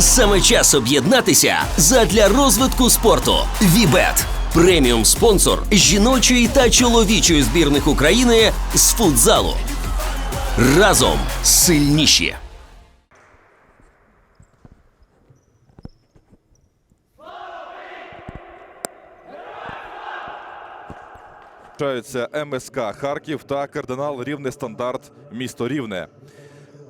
Саме час об'єднатися задля розвитку спорту. Вібет преміум спонсор жіночої та чоловічої збірних України з футзалу. Разом сильніші. Залишаються МСК Харків та кардинал Рівне Стандарт місто Рівне.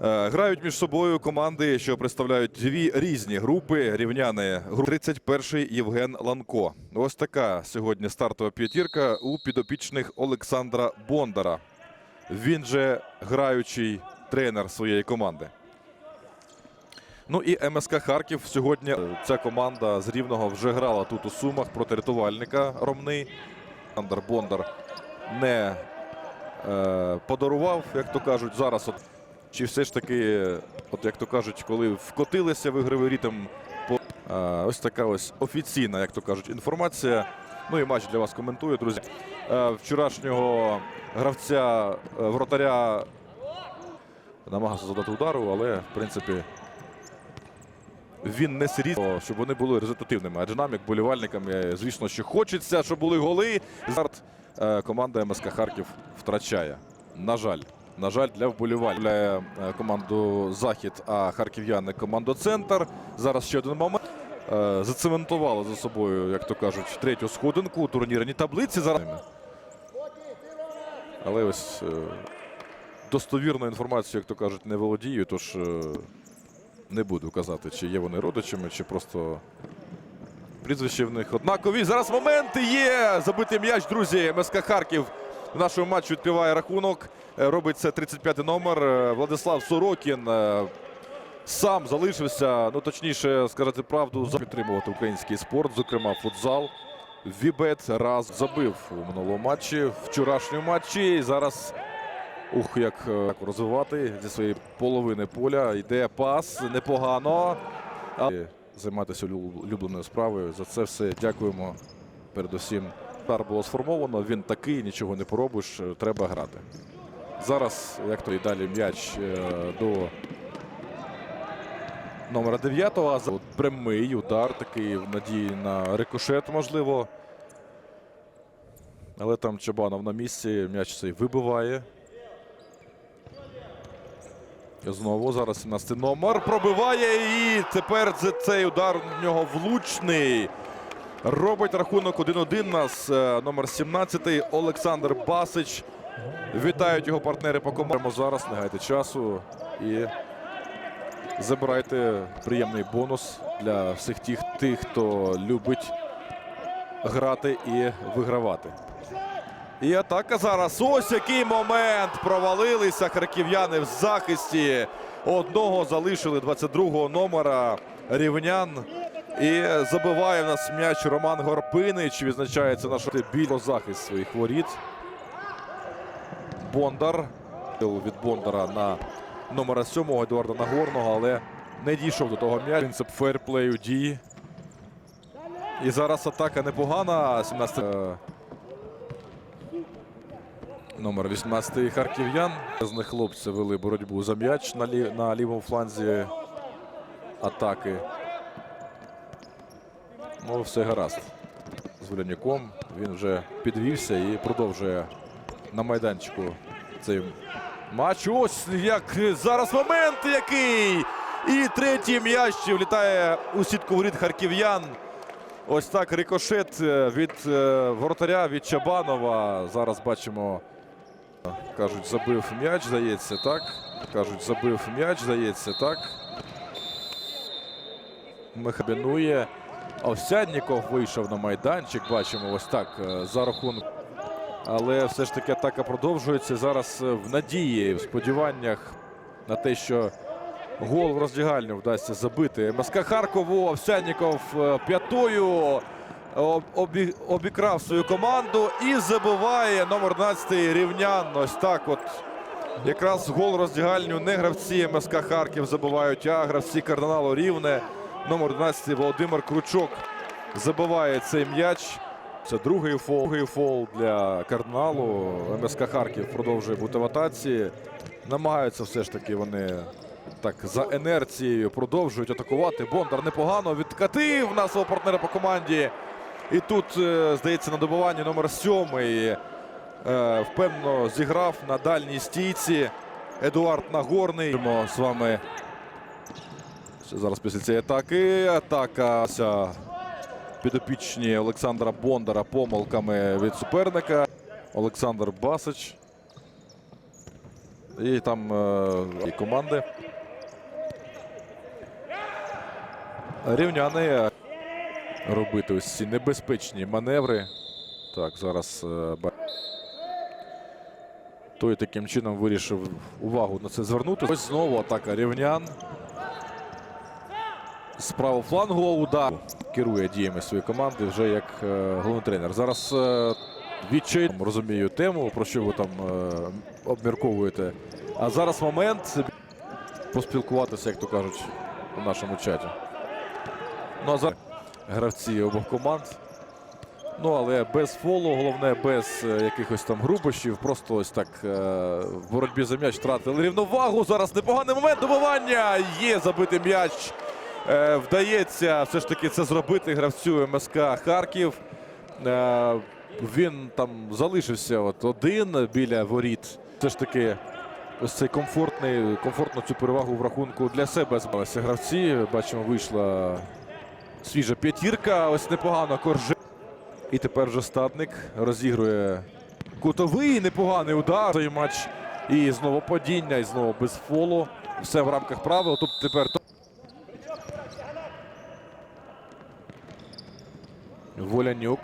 Е, Грають між собою команди, що представляють дві різні групи. Рівняни група 31-й Євген Ланко. Ось така сьогодні стартова п'ятірка у підопічних Олександра Бондара. Він же граючий тренер своєї команди. Ну і МСК Харків сьогодні. Ця команда з Рівного вже грала тут у Сумах проти рятувальника Ромни. Олександр Бондар не е, подарував, як то кажуть, зараз. Чи все ж таки, от як то кажуть, коли вкотилися в ігровий ритм, по, ось така ось офіційна, як то кажуть, інформація. Ну і матч для вас коментую, друзі. Вчорашнього гравця вратаря намагався задати удару, але в принципі він не серійно, щоб вони були результативними. Адже нам, як болівальникам, звісно, що хочеться, щоб були голи. Зараз команда МСК Харків втрачає. На жаль, на жаль, для вболівальників. Е, команду Захід, а харків'яни команду Центр. Зараз ще один момент. Е, Зацементували за собою, як то кажуть, третю сходинку у турнірній таблиці. Зараз. Але ось е, достовірною інформацією, як то кажуть, не володію, тож. не буду казати, чи є вони родичами, чи просто прізвища в них однакові. Зараз моменти є. Забитий м'яч, друзі. МСК Харків в нашому матчі відкриває рахунок. Е, Робить це 35-й номер. Е, Владислав Сорокін е, сам залишився, ну точніше, сказати правду, підтримувати український спорт, зокрема футзал. Вібет раз забив у минулому матчі, вчорашньому матчі. І зараз Ух, як розвивати зі своєї половини поля. Йде пас непогано. Займатися улюбленою справою. За це все дякуємо. Передусім, стар було сформовано. Він такий, нічого не поробиш. е, Треба грати. Зараз, як то і далі м'яч е, до номера 9 а за- от прямий удар, такий в надії на рикошет, можливо. Але там Чабанов на місці, м'яч цей вибиває. Знову зараз 17 номер пробиває і тепер цей удар в нього влучний. Робить рахунок 1-1 нас е, номер 17 Олександр Басич. Вітають його партнери по команді. Зараз не гайте часу і забирайте приємний бонус для всіх тих, тих, хто любить грати і вигравати. І атака зараз. Ось який момент. Провалилися харків'яни в захисті. Одного залишили 22-го номера рівнян. І забиває в нас м'яч Роман Горпинич. Відзначається наш біль захист своїх воріт. Бондар. Від Бондара на номера 7 Едуарда Нагорного, але не дійшов до того м'яча. Принцип фейрплею дії. І зараз атака непогана. 17 е, Номер 18 харків'ян. З них хлопці вели боротьбу за м'яч на лівому фланзі атаки. Ну, все гаразд. З Воляняком він вже підвівся і продовжує на майданчику цей матч. Ось як зараз момент який! І третій м'яч влітає у сітку воріт харків'ян. Ось так рикошет е, від е, воротаря від Чабанова. Зараз бачимо. Кажуть, забив м'яч, здається, так. Кажуть, забив м'яч, здається, так. Мехабінує. Овсядніков вийшов на майданчик. Бачимо ось так е, за рахунок. Але все ж таки атака продовжується. Зараз е, в надії, в сподіваннях на те, що гол в роздягальню вдасться забити. МСК Харкову. Овсядніков е, п'ятою обі- обікрав свою команду і забиває номер 11 рівнян. Ось так от. Якраз гол роздягальню не гравці МСК Харків забивають, а гравці кардиналу Рівне. Номер 11 Володимир Кручок забиває цей м'яч. Це другий фол, другий фол для кардиналу. МСК Харків продовжує бути в атаці. Намагаються все ж таки вони Так, за інерцією продовжують атакувати. Бондар непогано відкатив на свого партнера по команді. І тут, е, здається, на добиванні номер сьомий е, впевнено зіграв на дальній стійці Едуард Нагорний. З вами зараз після цієї атаки. Атака підопічні Олександра Бондара помилками від суперника. Олександр Басич. І там е, і команди. Рівняни робити ось ці небезпечні маневри. Так, зараз е, той таким чином вирішив увагу на це звернути. Ось знову атака рівнян. З флангу удар керує діями своєї команди вже як е, головний тренер. Зараз е, відчай розумію тему, про що ви там е, обмірковуєте. А зараз момент поспілкуватися, як то кажуть, у нашому чаті. Ну а зараз гравці обох команд. Ну, але без фолу, головне, без якихось там грубощів. Просто ось так в боротьбі за м'яч втратили рівновагу. Зараз непоганий момент добивання. Є забитий м'яч. Е, вдається все ж таки це зробити гравцю МСК Харків. Е, він там залишився от один біля воріт. Все ж таки, ось цей комфортний, комфортну цю перевагу в рахунку для себе збалися гравці. Бачимо, вийшла свіжа п'ятірка. Ось непогано корже. І тепер вже статник розігрує кутовий непоганий удар. Цей матч. І знову падіння, і знову без фолу. Все в рамках правил. Тут тепер Волянюк.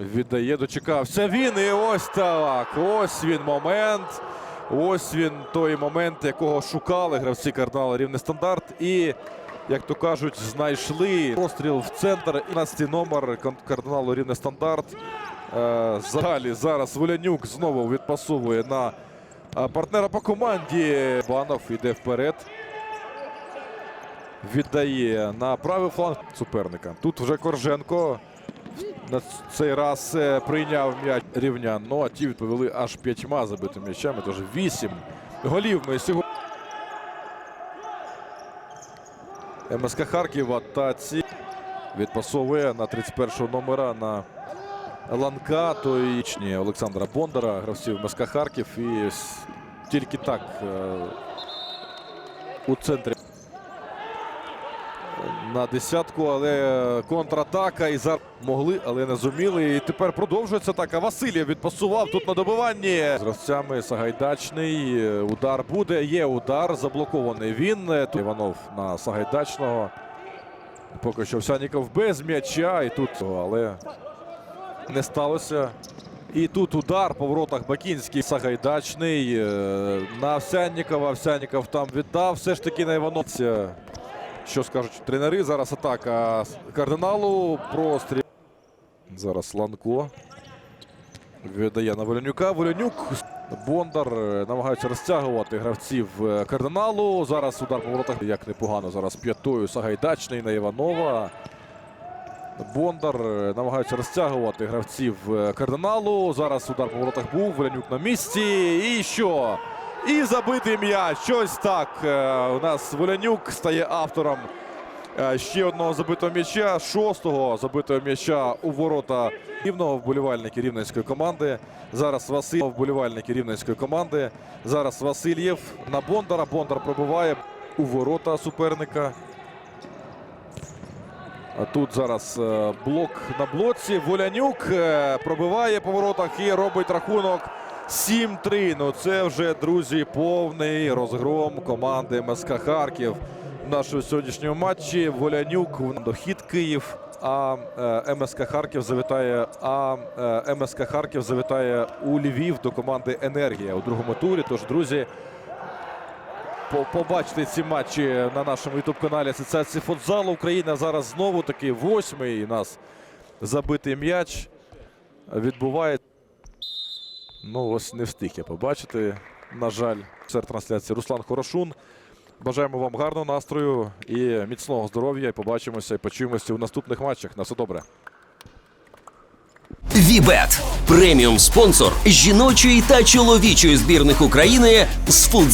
Віддає, дочекався він. І ось так. Ось він момент. Ось він той момент, якого шукали гравці кардинала рівний стандарт. І, як то кажуть, знайшли простріл в центр. 11 номер кардиналу рівний стандарт. Е, Далі зараз Волянюк знову відпасовує на е, партнера по команді. Банов йде вперед. Віддає на правий фланг суперника. Тут вже Корженко на цей раз е, прийняв м'яч рівнян. Ну а ті відповіли аж п'ятьма забитими м'ячами. Тож вісім голів ми сьогодні. МСК Харків в атаці відпасовує на 31-го номера на Ланка, той ічні Олександра Бондара, гравців МСК Харків. І тільки так е, у центрі на десятку, але контратака і зараз могли, але не зуміли. І тепер продовжується атака. Васильєв відпасував тут на добиванні. З гравцями Сагайдачний. Е, Удар буде. Є удар. Заблокований він. Е, Тут Іванов на Сагайдачного. Поки що Овсяніков без м'яча. І тут, але не сталося. І тут удар по воротах Бакінський Сагайдачний. е, На Овсяннікова. Овсянніков там віддав. Все ж таки на Івановця. Що скажуть тренери? Зараз атака кардиналу. Простріл. Зараз Ланко. Віддає на Волянюка. Волянюк. Бондар е, намагаються розтягувати гравців е, кардиналу. Зараз удар по воротах. Як непогано. Зараз п'ятою Сагайдачний на Іванова. Бондар е, намагаються розтягувати гравців кардиналу. Зараз удар по воротах був. Волянюк на місці. І що? І забитий м'яч. Щось так. Е, У нас Волянюк стає автором е, ще одного забитого м'яча. Шостого забитого м'яча у ворота рівного вболівальники рівненської команди. Зараз Василь вболівальники рівненської команди. Зараз Васильєв на Бондара. Бондар пробиває у ворота суперника. А Тут зараз е, блок на блоці. Волянюк пробиває по воротах і робить рахунок 7-3. Ну це вже, друзі, повний розгром команди МСК Харків в нашому сьогоднішньому матчі. Волянюк дохід Київ. А е, МСК Харків завітає. А е, МСК Харків завітає у Львів до команди Енергія у другому турі. Тож, друзі, по- побачити ці матчі на нашому ютуб-каналі Асоціації футзалу Україна. Зараз знову таки восьмий у нас забитий м'яч відбуває. Ну, ось не встиг я побачити. На жаль, серед трансляції Руслан Хорошун. Бажаємо вам гарного настрою і міцного здоров'я. І побачимося і почуємося у наступних матчах. На все добре. Вібет преміум спонсор жіночої та чоловічої збірних України з футзалу.